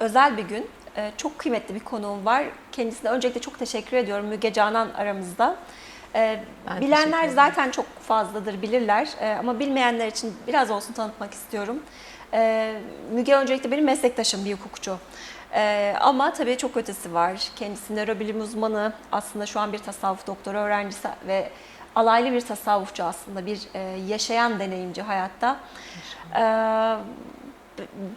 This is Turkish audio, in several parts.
özel bir gün. Ee, çok kıymetli bir konuğum var. Kendisine öncelikle çok teşekkür ediyorum. Müge Canan aramızda. Ee, Ben bilenler zaten çok fazladır bilirler Ee, ama bilmeyenler için biraz olsun tanıtmak istiyorum. Müge öncelikle benim meslektaşım bir hukukçu. Ee, ama tabii çok ötesi var. Kendisi nörobilim uzmanı, aslında şu an bir tasavvuf doktoru öğrencisi ve alaylı bir tasavvufçu aslında, bir e, yaşayan deneyimci hayatta. Ee,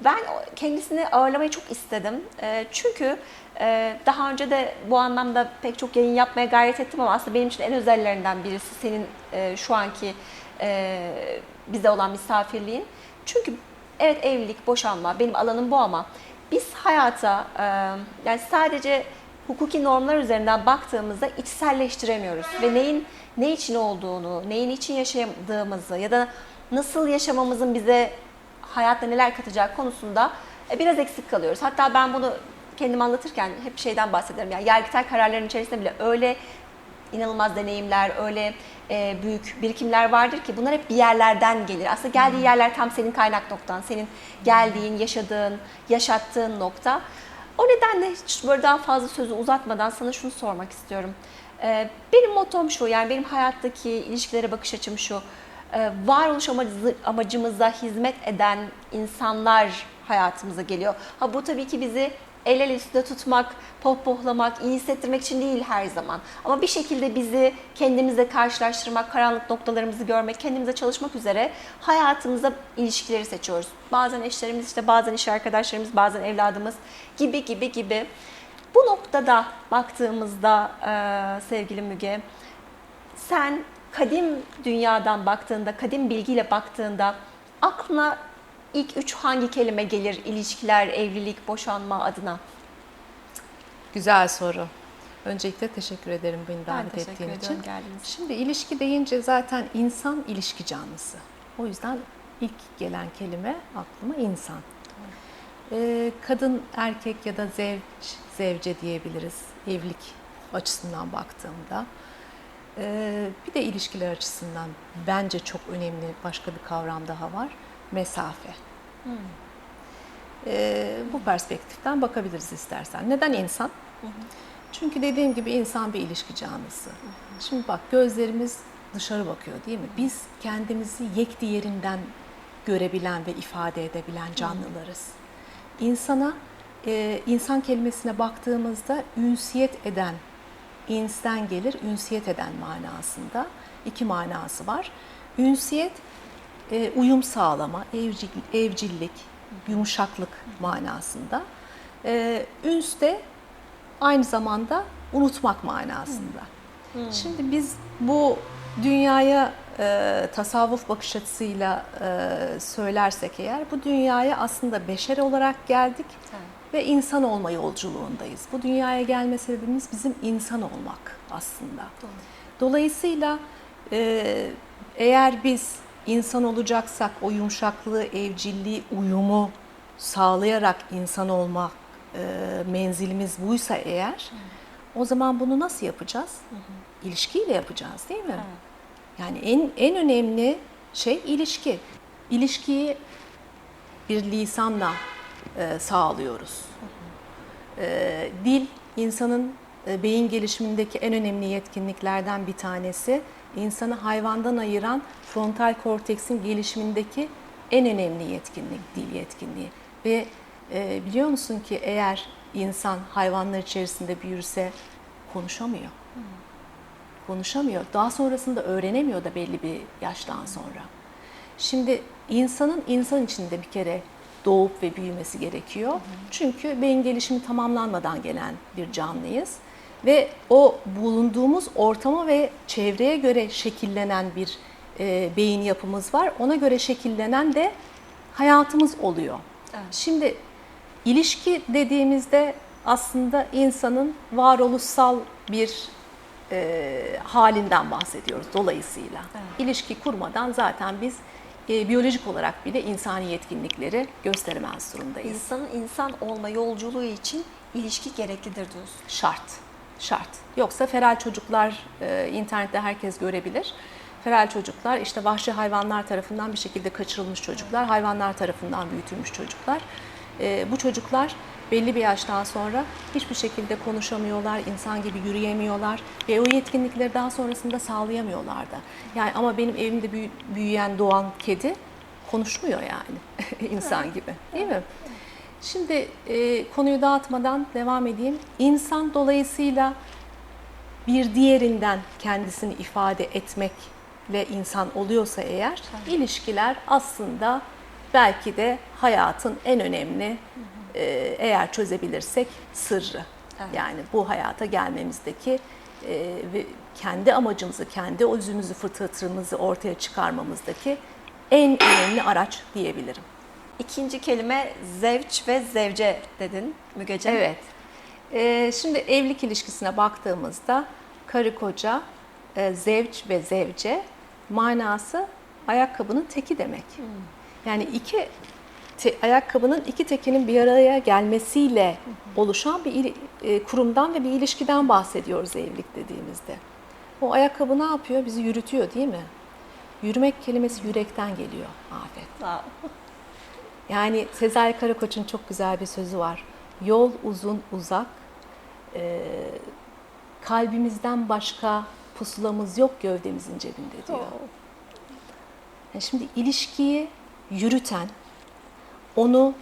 ben kendisini ağırlamayı çok istedim. Ee, çünkü e, daha önce de bu anlamda pek çok yayın yapmaya gayret ettim ama aslında benim için en özellerinden birisi senin e, şu anki e, bize olan misafirliğin. Çünkü evet evlilik, boşanma benim alanım bu ama biz hayata yani sadece hukuki normlar üzerinden baktığımızda içselleştiremiyoruz ve neyin ne için olduğunu, neyin için yaşadığımızı ya da nasıl yaşamamızın bize hayatta neler katacak konusunda e, biraz eksik kalıyoruz. Hatta ben bunu kendim anlatırken hep şeyden bahsederim. Yani yargıtay kararlarının içerisinde bile öyle inanılmaz deneyimler, öyle e, büyük birikimler vardır ki bunlar hep bir yerlerden gelir. Aslında geldiği yerler tam senin kaynak noktan, senin geldiğin, yaşadığın, yaşattığın nokta. O nedenle hiç böyle daha fazla sözü uzatmadan sana şunu sormak istiyorum. E, benim mottom şu, yani benim hayattaki ilişkilere bakış açım şu. E, varoluş amacı, amacımıza hizmet eden insanlar hayatımıza geliyor. Ha bu tabii ki bizi el el üstünde tutmak, pohpohlamak, iyi hissettirmek için değil her zaman. Ama bir şekilde bizi kendimizle karşılaştırmak, karanlık noktalarımızı görmek, kendimize çalışmak üzere hayatımıza ilişkileri seçiyoruz. Bazen eşlerimiz, işte bazen iş arkadaşlarımız, bazen evladımız gibi gibi gibi. Bu noktada baktığımızda e, sevgili Müge, sen kadim dünyadan baktığında, kadim bilgiyle baktığında aklına ilk üç hangi kelime gelir ilişkiler, evlilik, boşanma adına? Güzel soru. Öncelikle teşekkür ederim beni Ben davet ettiğin için. geldiğiniz için. Şimdi ilişki deyince zaten insan ilişki canlısı. O yüzden ilk gelen kelime aklıma insan. Ee, kadın, erkek ya da zevç, zevce diyebiliriz evlilik açısından baktığımda. Ee, bir de ilişkiler açısından bence çok önemli başka bir kavram daha var. Mesafe. Ee, bu perspektiften bakabiliriz istersen. Neden insan? Çünkü dediğim gibi insan bir ilişki canlısı. Şimdi bak gözlerimiz dışarı bakıyor değil mi? Biz kendimizi yek diğerinden görebilen ve ifade edebilen canlılarız. İnsana, e, insan kelimesine baktığımızda ünsiyet eden, insten gelir, ünsiyet eden manasında iki manası var. Ünsiyet, e, uyum sağlama, evcil, evcillik, yumuşaklık manasında. E, üns de aynı zamanda unutmak manasında. Şimdi biz bu dünyaya e, tasavvuf bakış açısıyla e, söylersek eğer bu dünyaya aslında beşer olarak geldik Evet. Ve insan olma yolculuğundayız. Bu dünyaya gelme sebebimiz bizim insan olmak aslında. Dolayısıyla e, eğer biz insan olacaksak o yumuşaklığı, evcilliği, uyumu sağlayarak insan olmak e, menzilimiz buysa eğer o zaman bunu nasıl yapacağız? İlişkiyle yapacağız değil mi? Yani en en önemli şey ilişki. İlişkiyi bir lisanla e, sağlıyoruz. E, dil insanın e, beyin gelişimindeki en önemli yetkinliklerden bir tanesi. İnsanı hayvandan ayıran frontal korteksin gelişimindeki en önemli yetkinlik dil yetkinliği. Ve biliyor musun ki eğer insan hayvanlar içerisinde büyürse konuşamıyor. Konuşamıyor. Daha sonrasında öğrenemiyor da belli bir yaştan sonra. Şimdi insanın insan içinde bir kere doğup ve büyümesi gerekiyor. Çünkü beyin gelişimi tamamlanmadan gelen bir canlıyız. Ve o bulunduğumuz ortama ve çevreye göre şekillenen bir e, beyin yapımız var. Ona göre şekillenen de hayatımız oluyor. Evet. Şimdi ilişki dediğimizde aslında insanın varoluşsal bir e, halinden bahsediyoruz dolayısıyla. Evet. İlişki kurmadan zaten biz e, biyolojik olarak bile insani yetkinlikleri gösteremez durumdayız. İnsanın insan olma yolculuğu için ilişki gereklidir diyorsun. Şart, şart. Yoksa feral çocuklar e, internette herkes görebilir. Feral çocuklar işte vahşi hayvanlar tarafından bir şekilde kaçırılmış çocuklar, hayvanlar tarafından büyütülmüş çocuklar. E, bu çocuklar belli bir yaştan sonra hiçbir şekilde konuşamıyorlar, insan gibi yürüyemiyorlar ve o yetkinlikleri daha sonrasında sağlayamıyorlar da. Yani ama benim evimde büyü- büyüyen doğan kedi konuşmuyor yani insan gibi değil mi? Şimdi e, konuyu dağıtmadan devam edeyim. İnsan dolayısıyla bir diğerinden kendisini ifade etmekle insan oluyorsa eğer ilişkiler aslında belki de hayatın en önemli e, eğer çözebilirsek sırrı. Evet. Yani bu hayata gelmemizdeki e, ve kendi amacımızı, kendi özümüzü, fıtratımızı ortaya çıkarmamızdaki en önemli araç diyebilirim. İkinci kelime zevç ve zevce dedin Mügeciğim. Evet. Ee, şimdi evlilik ilişkisine baktığımızda karı koca, e, zevç ve zevce manası ayakkabının teki demek. Yani iki te- ayakkabının iki tekinin bir araya gelmesiyle oluşan bir e, kurumdan ve bir ilişkiden bahsediyoruz evlilik dediğimizde. O ayakkabı ne yapıyor? Bizi yürütüyor değil mi? Yürümek kelimesi yürekten geliyor Afet. Wow. Yani Sezai Karakoç'un çok güzel bir sözü var. Yol uzun uzak, e, kalbimizden başka pusulamız yok gövdemizin cebinde diyor. Yani şimdi ilişkiyi yürüten, onu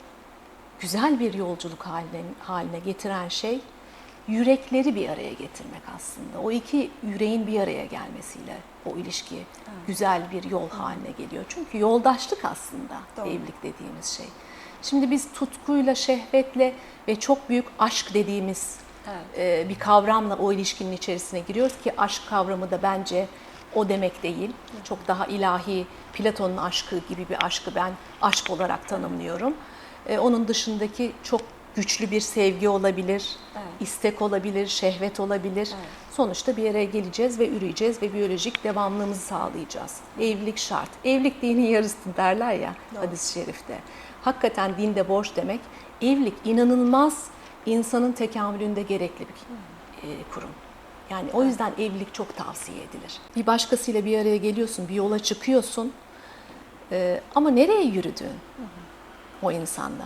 güzel bir yolculuk haline, haline getiren şey yürekleri bir araya getirmek aslında. O iki yüreğin bir araya gelmesiyle o ilişki güzel bir yol haline geliyor. Çünkü yoldaşlık aslında Doğru. evlilik dediğimiz şey. Şimdi biz tutkuyla, şehvetle ve çok büyük aşk dediğimiz Evet. e, bir kavramla o ilişkinin içerisine giriyoruz ki aşk kavramı da bence o demek değil. Çok daha ilahi, Platon'un aşkı gibi bir aşkı ben aşk olarak tanımlıyorum. E, onun dışındaki çok güçlü bir sevgi olabilir, Evet. istek olabilir, şehvet olabilir. Sonuçta bir yere geleceğiz ve üreyeceğiz ve biyolojik devamlılığımızı sağlayacağız. Evlilik şart. Evlilik dinin yarısı derler ya hadis-i şerifte. Hakikaten dinde borç demek. Evlilik inanılmaz insanın tekamülünde gerekli bir e, kurum. Yani o yüzden evlilik çok tavsiye edilir. Bir başkasıyla bir araya geliyorsun, bir yola çıkıyorsun. Ee, ama nereye yürüdüğün o insanla.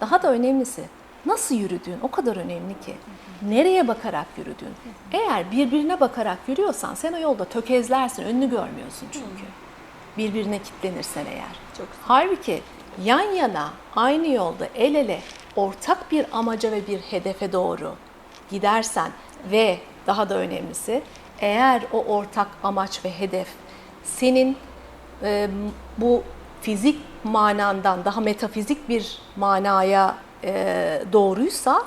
Daha da önemlisi nasıl yürüdüğün o kadar önemli ki. Nereye bakarak yürüdüğün. Eğer birbirine bakarak yürüyorsan sen o yolda tökezlersin, önünü görmüyorsun çünkü. Birbirine kitlenirsen eğer. Çok. Halbuki yan yana, aynı yolda, el ele, ortak bir amaca ve bir hedefe doğru gidersen ve daha da önemlisi eğer o ortak amaç ve hedef senin e, bu fizik manandan daha metafizik bir manaya e, doğruysa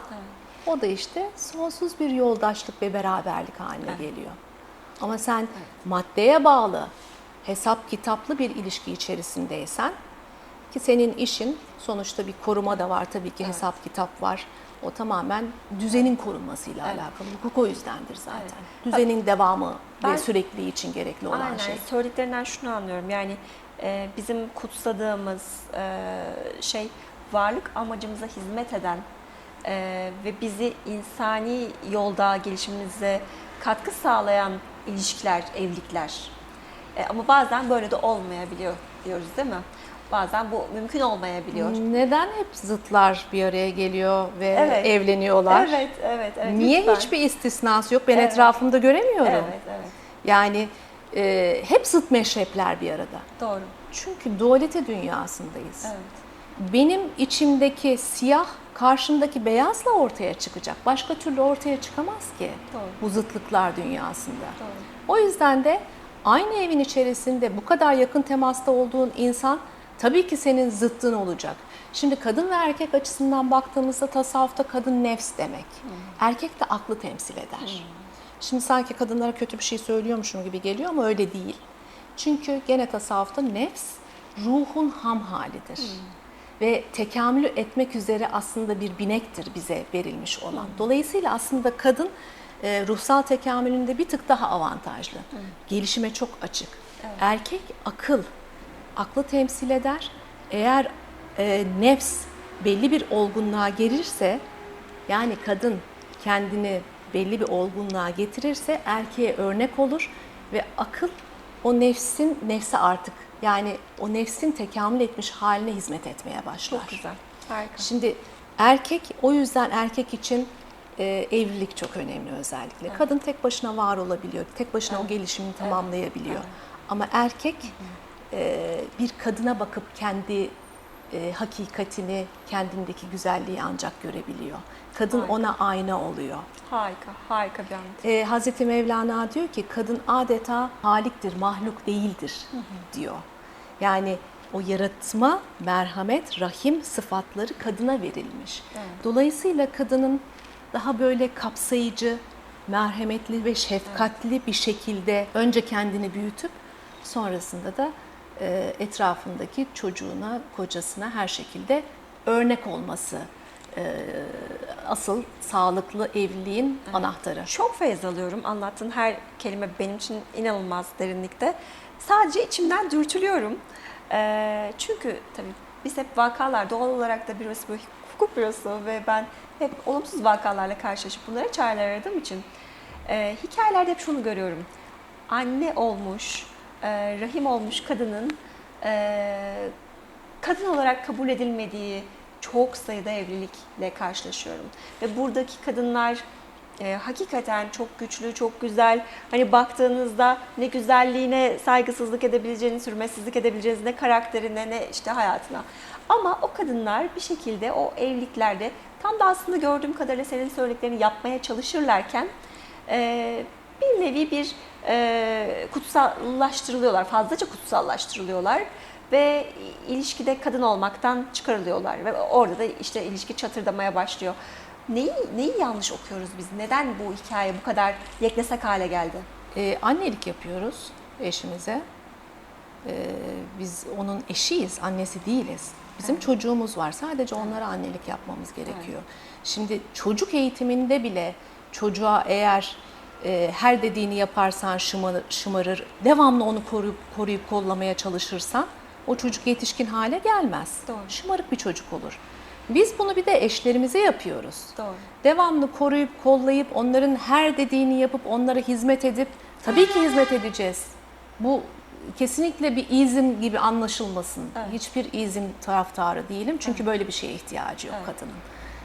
o da işte sonsuz bir yoldaşlık ve beraberlik haline geliyor. Ama sen maddeye bağlı, hesap kitaplı bir ilişki içerisindeysen ki senin işin sonuçta bir koruma da var tabii ki hesap kitap var. O tamamen düzenin korunmasıyla alakalı. Hukuk o yüzdendir zaten. Evet. Düzenin devamı Ben- ve sürekliliği için gerekli olan Aynen. şey. Söylediklerinden şunu anlıyorum. Yani e, bizim kutsadığımız e, şey varlık amacımıza hizmet eden e, ve bizi insani yolda gelişimimize katkı sağlayan ilişkiler, evlilikler. E, ama bazen böyle de olmayabiliyor diyoruz değil mi? Bazen bu mümkün olmayabiliyor. Neden hep zıtlar bir araya geliyor ve Evet. evleniyorlar? Evet, evet, evet. Niye lütfen. hiçbir istisnası yok? Ben Evet. etrafımda göremiyorum. Evet, evet. Yani e, hep zıt meşrepler bir arada. Doğru. Çünkü dualite dünyasındayız. Evet. Benim içimdeki siyah karşımdaki beyazla ortaya çıkacak. Başka türlü ortaya çıkamaz ki Doğru. bu zıtlıklar dünyasında. Doğru. O yüzden de aynı evin içerisinde bu kadar yakın temasta olduğun insan tabii ki senin zıttın olacak. Şimdi kadın ve erkek açısından baktığımızda tasavvufta kadın nefs demek. Erkek de aklı temsil eder. Şimdi sanki kadınlara kötü bir şey söylüyormuşum gibi geliyor ama öyle değil. Çünkü gene tasavvufta nefs ruhun ham halidir. Ve tekamül etmek üzere aslında bir binektir bize verilmiş olan. Dolayısıyla aslında kadın e, ruhsal tekamülünde bir tık daha avantajlı. Gelişime çok açık. Erkek akıl, aklı temsil eder. Eğer e, nefs belli bir olgunluğa gelirse, yani kadın kendini belli bir olgunluğa getirirse erkeğe örnek olur ve akıl o nefsin nefse artık yani o nefsin tekamül etmiş haline hizmet etmeye başlar. Çok güzel. Harika. Şimdi Erkek o yüzden erkek için e, evlilik çok önemli özellikle. Kadın tek başına var olabiliyor. Tek başına o gelişimini tamamlayabiliyor. Ama erkek e, bir kadına bakıp kendi e, hakikatini, kendindeki güzelliği ancak görebiliyor. Kadın Harika. ona ayna oluyor. Harika, harika bir anlatım. E, Hazreti Mevlana diyor ki kadın adeta haliktir, mahluk değildir diyor. Yani o yaratma, merhamet, rahim sıfatları kadına verilmiş. Evet. Dolayısıyla kadının daha böyle kapsayıcı, merhametli ve şefkatli bir şekilde önce kendini büyütüp sonrasında da e, etrafındaki çocuğuna, kocasına her şekilde örnek olması e, asıl sağlıklı evliliğin anahtarı. Çok feyiz alıyorum. Anlattığın her kelime benim için inanılmaz derinlikte. Sadece içimden dürtülüyorum. Ee, çünkü tabii biz hep vakalar, doğal olarak da böyle hukuk bürosu ve ben hep olumsuz vakalarla karşılaşıp bunlara çareler aradığım için e, hikayelerde hep şunu görüyorum. Anne olmuş, e, rahim olmuş kadının e, kadın olarak kabul edilmediği çok sayıda evlilikle karşılaşıyorum. Ve buradaki kadınlar e, hakikaten çok güçlü, çok güzel. Hani baktığınızda ne güzelliğine saygısızlık edebileceğiniz, hürmetsizlik edebileceğiniz, ne karakterine, ne işte hayatına. Ama o kadınlar bir şekilde o evliliklerde tam da aslında gördüğüm kadarıyla senin söylediklerini yapmaya çalışırlarken e, bir nevi bir e, kutsallaştırılıyorlar, fazlaca kutsallaştırılıyorlar ve ilişkide kadın olmaktan çıkarılıyorlar ve orada da işte ilişki çatırdamaya başlıyor. Neyi, neyi yanlış okuyoruz biz? Neden bu hikaye bu kadar yeknesak hale geldi? Ee, annelik yapıyoruz eşimize. Ee, biz onun eşiyiz, annesi değiliz. Bizim çocuğumuz var. Sadece onlara annelik yapmamız gerekiyor. Şimdi çocuk eğitiminde bile çocuğa eğer e, her dediğini yaparsan şımarır, şımarır, devamlı onu koruyup, koruyup kollamaya çalışırsan o çocuk yetişkin hale gelmez. Doğru. Şımarık bir çocuk olur. Biz bunu bir de eşlerimize yapıyoruz. Doğru. Devamlı koruyup kollayıp onların her dediğini yapıp onlara hizmet edip tabii ki hizmet edeceğiz. Bu kesinlikle bir izim gibi anlaşılmasın. Evet. Hiçbir izim taraftarı değilim. Çünkü böyle bir şeye ihtiyacı yok Evet. kadının.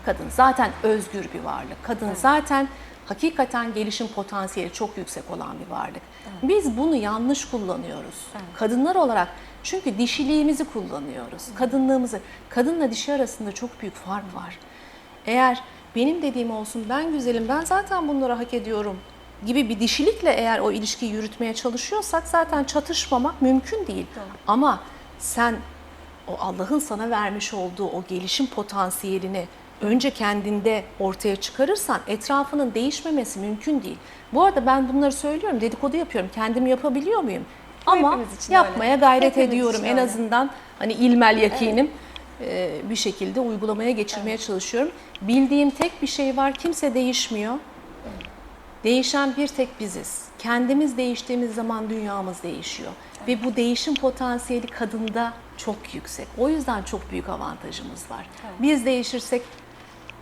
Kadın zaten özgür bir varlık. Kadın zaten hakikaten gelişim potansiyeli çok yüksek olan bir varlık. Biz bunu yanlış kullanıyoruz. Kadınlar olarak çünkü dişiliğimizi kullanıyoruz. Kadınlığımızı. Kadınla dişi arasında çok büyük fark var. Eğer benim dediğim olsun ben güzelim ben zaten bunları hak ediyorum gibi bir dişilikle eğer o ilişkiyi yürütmeye çalışıyorsak zaten çatışmamak mümkün değil. Doğru. Ama sen o Allah'ın sana vermiş olduğu o gelişim potansiyelini önce kendinde ortaya çıkarırsan etrafının değişmemesi mümkün değil. Bu arada ben bunları söylüyorum, dedikodu yapıyorum. Kendim yapabiliyor muyum? Ama yapmaya öyle. gayret Hepimiz ediyorum. En öyle. azından hani ilmel yakinim e, bir şekilde uygulamaya geçirmeye çalışıyorum. Bildiğim tek bir şey var. Kimse değişmiyor. Değişen bir tek biziz. Kendimiz değiştiğimiz zaman dünyamız değişiyor. Ve bu değişim potansiyeli kadında çok yüksek. O yüzden çok büyük avantajımız var. Biz değişirsek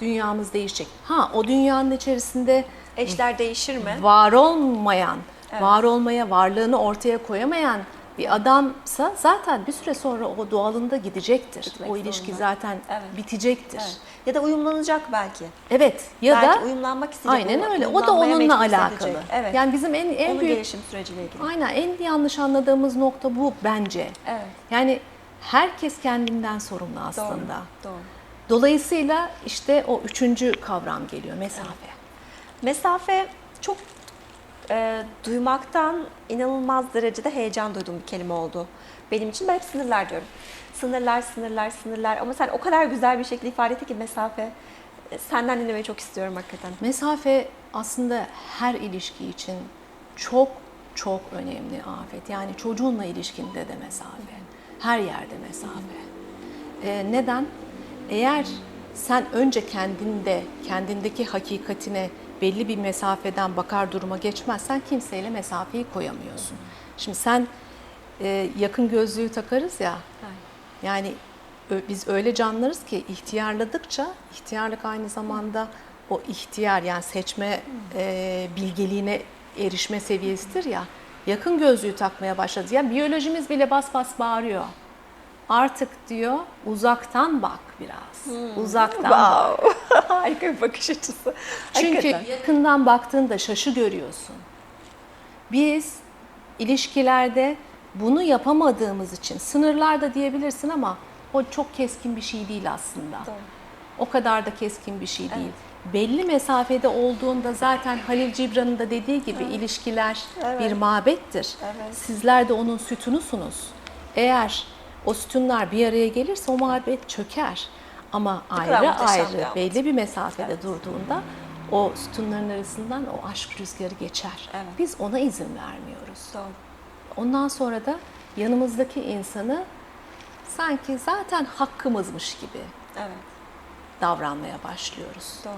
dünyamız değişecek. Ha o dünyanın içerisinde Eşler değişir mi? var olmayan, Evet. var olmaya, varlığını ortaya koyamayan bir adamsa zaten bir süre sonra o doğalında gidecektir. Gitmek o ilişki zorunda. zaten Evet. bitecektir. Evet. Ya da uyumlanacak belki. Evet ya belki da uyumlanmak isteyecek. aynen öyle. O da onunla alakalı. Evet. Yani bizim en en Onun büyük gelişim süreciyle ilgili. aynen en yanlış anladığımız nokta bu bence. Evet. Yani herkes kendinden sorumlu aslında. Doğru. Doğru. Dolayısıyla işte o üçüncü kavram geliyor mesafe. Mesafe çok e, duymaktan inanılmaz derecede heyecan duyduğum bir kelime oldu. Benim için ben hep sınırlar diyorum. Sınırlar, sınırlar, sınırlar. Ama sen o kadar güzel bir şekilde ifade etti ki mesafe. E, Senden dinlemeyi çok istiyorum hakikaten. Mesafe aslında her ilişki için çok çok önemli afet. Yani çocuğunla ilişkinde de mesafe. Her yerde mesafe. Ee, neden? Eğer sen önce kendinde, kendindeki hakikatine belli bir mesafeden bakar duruma geçmezsen kimseyle mesafeyi koyamıyorsun. Şimdi sen e, yakın gözlüğü takarız ya, yani biz öyle canlarız ki ihtiyarladıkça, ihtiyarlık aynı zamanda o ihtiyar yani seçme e, bilgeliğine erişme seviyesidir ya. Yakın gözlüğü takmaya başladı. Ya biyolojimiz bile bas bas bağırıyor. Artık diyor uzaktan bak biraz. Uzaktan bak. Wow. Harika bir bakış açısı. Çünkü Hakikaten. yakından baktığında şaşı görüyorsun. Biz ilişkilerde bunu yapamadığımız için sınırlarda diyebilirsin ama o çok keskin bir şey değil aslında. Doğru. O kadar da keskin bir şey değil. Belli mesafede olduğunda zaten Halil Cibran'ın da dediği gibi ilişkiler Evet. bir mabettir. Evet. Sizler de onun sütunusunuz. Eğer o sütunlar bir araya gelirse o mabet çöker. Ama kadar ayrı ayrı belli bir mesafede durduğunda o sütunların arasından o aşk rüzgarı geçer. Evet. Biz ona izin vermiyoruz. Doğru. Ondan sonra da yanımızdaki insanı sanki zaten hakkımızmış gibi Evet. davranmaya başlıyoruz. Doğru.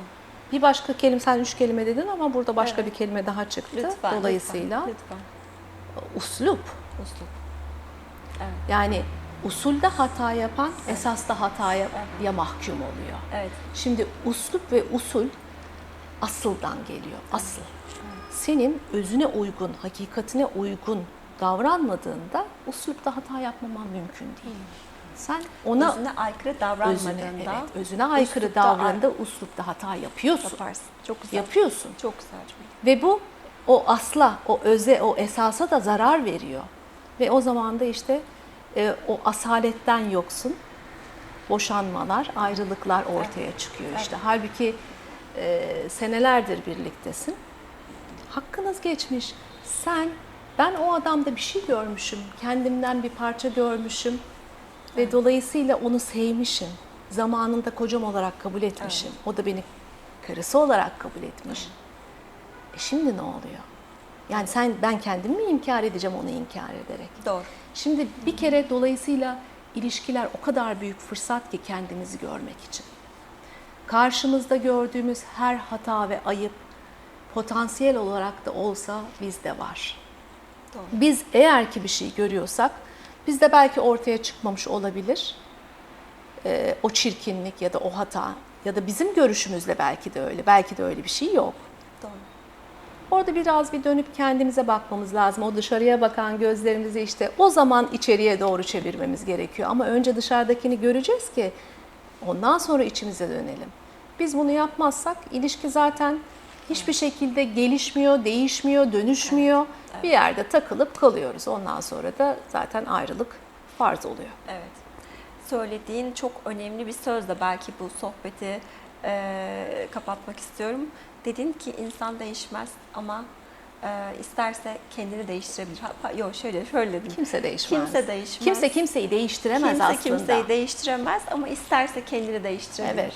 Bir başka kelime, sen üç kelime dedin ama burada başka Evet. bir kelime daha çıktı. Lütfen. Dolayısıyla Lütfen. lütfen. uslup. Usluk. Yani usulde hata yapan esasda hataya ya mahkum oluyor. Evet. Şimdi uslup ve usul asıldan geliyor. Asıl. Senin özüne uygun, hakikatine uygun davranmadığında uslupta hata yapmaman mümkün değil. Sen ona Özüne aykırı özüne, davranmadığında evet, özüne aykırı davrandığında uslupta hata yapıyorsun. yaparsın. Çok güzel. Yapıyorsun. Çok güzel. Ve bu o asla, o öze, o esasa da zarar veriyor. Ve o zaman da işte e, o asaletten yoksun boşanmalar, ayrılıklar ortaya çıkıyor işte. Halbuki e, senelerdir birliktesin. Hakkınız geçmiş. Sen, ben o adamda bir şey görmüşüm, kendimden bir parça görmüşüm ve dolayısıyla onu sevmişim. Zamanında kocam olarak kabul etmişim. O da beni karısı olarak kabul etmiş. E şimdi ne oluyor? Yani sen ben kendimi mi inkar edeceğim onu inkar ederek? Doğru. Şimdi bir kere dolayısıyla ilişkiler o kadar büyük fırsat ki kendimizi görmek için. Karşımızda gördüğümüz her hata ve ayıp potansiyel olarak da olsa bizde var. Doğru. Biz eğer ki bir şey görüyorsak bizde belki ortaya çıkmamış olabilir. Ee, o çirkinlik ya da o hata ya da bizim görüşümüzle belki de öyle. Belki de öyle bir şey yok. Orada biraz bir dönüp kendimize bakmamız lazım. O dışarıya bakan gözlerimizi işte o zaman içeriye doğru çevirmemiz gerekiyor. Ama önce dışarıdakini göreceğiz ki ondan sonra içimize dönelim. Biz bunu yapmazsak ilişki zaten hiçbir şekilde gelişmiyor, değişmiyor, dönüşmüyor. Bir yerde takılıp kalıyoruz. Ondan sonra da zaten ayrılık farz oluyor. Evet. Söylediğin çok önemli bir söz de belki bu sohbeti e, kapatmak istiyorum. Dedin ki insan değişmez ama e, isterse kendini değiştirebilir. Ha, ha, yok şöyle şöyle dedim. Kimse değişmez. Kimse değişmez. Kimse kimseyi değiştiremez Kimse aslında. kimseyi değiştiremez ama isterse kendini değiştirebilir. Evet.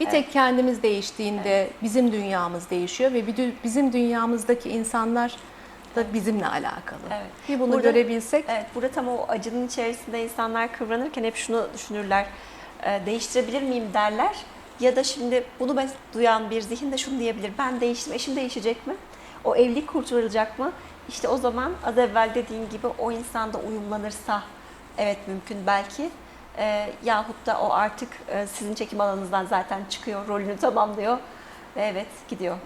Bir tek kendimiz değiştiğinde bizim dünyamız değişiyor ve bizim dünyamızdaki insanlar da bizimle alakalı. Evet. Bir bunu Burada- görebilsek Evet, burada tam o acının içerisinde insanlar kıvranırken hep şunu düşünürler. e, değiştirebilir miyim derler. Ya da şimdi bunu ben duyan bir zihin de şunu diyebilir. Ben değiştim, eşim değişecek mi? O evlilik kurtarılacak mı? İşte o zaman az evvel dediğin gibi o insanda uyumlanırsa evet mümkün belki. E, yahut da o artık e, sizin çekim alanınızdan zaten çıkıyor, rolünü tamamlıyor ve evet gidiyor.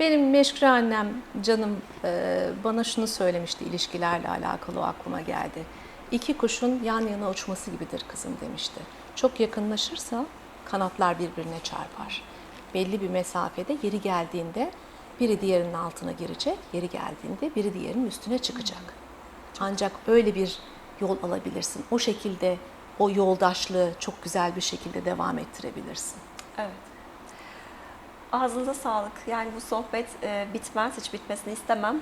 benim meşgul annem canım e, bana şunu söylemişti ilişkilerle alakalı o aklıma geldi. İki kuşun yan yana uçması gibidir kızım demişti. Çok yakınlaşırsa kanatlar birbirine çarpar. Belli bir mesafede yeri geldiğinde biri diğerinin altına girecek, yeri geldiğinde biri diğerinin üstüne çıkacak. Ancak öyle bir yol alabilirsin. O şekilde o yoldaşlığı çok güzel bir şekilde devam ettirebilirsin. Evet. Ağzınıza sağlık. Yani bu sohbet e, bitmez, hiç bitmesini istemem.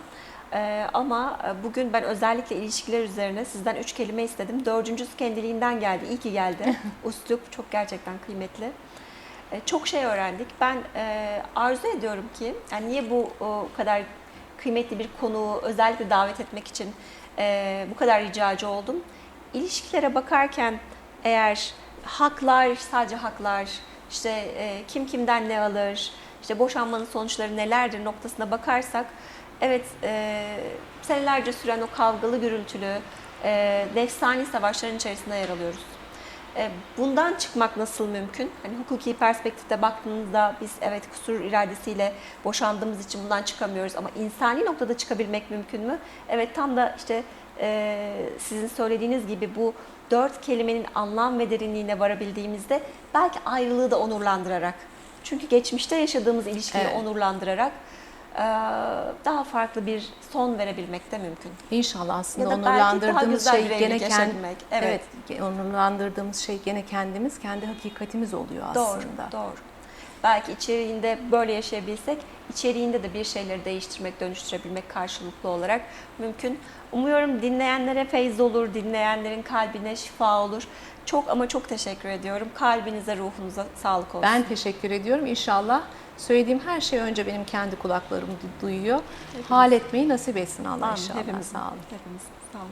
E, ama e, bugün ben özellikle ilişkiler üzerine sizden üç kelime istedim. Dördüncüsü kendiliğinden geldi. İyi ki geldi. Uslup çok gerçekten kıymetli. E, çok şey öğrendik. Ben e, arzu ediyorum ki, yani niye bu o kadar kıymetli bir konuğu özellikle davet etmek için e, bu kadar ricacı oldum. İlişkilere bakarken eğer haklar, sadece haklar, işte e, kim kimden ne alır, işte boşanmanın sonuçları nelerdir noktasına bakarsak, evet e, senelerce süren o kavgalı, gürültülü, e, nefsani savaşların içerisinde yer alıyoruz. E, Bundan çıkmak nasıl mümkün? Hani hukuki perspektifte baktığınızda biz evet kusur iradesiyle boşandığımız için bundan çıkamıyoruz ama insani noktada çıkabilmek mümkün mü? Evet tam da işte e, sizin söylediğiniz gibi bu dört kelimenin anlam ve derinliğine varabildiğimizde belki ayrılığı da onurlandırarak, çünkü geçmişte yaşadığımız ilişkiyi Evet. onurlandırarak daha farklı bir son verebilmek de mümkün. İnşallah aslında Ya da onurlandırdığımız şey gene kendi. Evet. evet. onurlandırdığımız şey gene kendimiz, kendi hakikatimiz oluyor aslında. Doğru, doğru. Belki içeriğinde böyle yaşayabilsek, içeriğinde de bir şeyleri değiştirmek, dönüştürebilmek karşılıklı olarak mümkün. Umuyorum dinleyenlere feyz olur, dinleyenlerin kalbine şifa olur. Çok ama çok teşekkür ediyorum. Kalbinize, ruhunuza sağlık olsun. Ben teşekkür ediyorum. İnşallah söylediğim her şey önce benim kendi kulaklarım du- duyuyor. Hal etmeyi nasip etsin Allah Amin. inşallah. Hepimiz, Sağ olun. hepimiz. Sağ olun.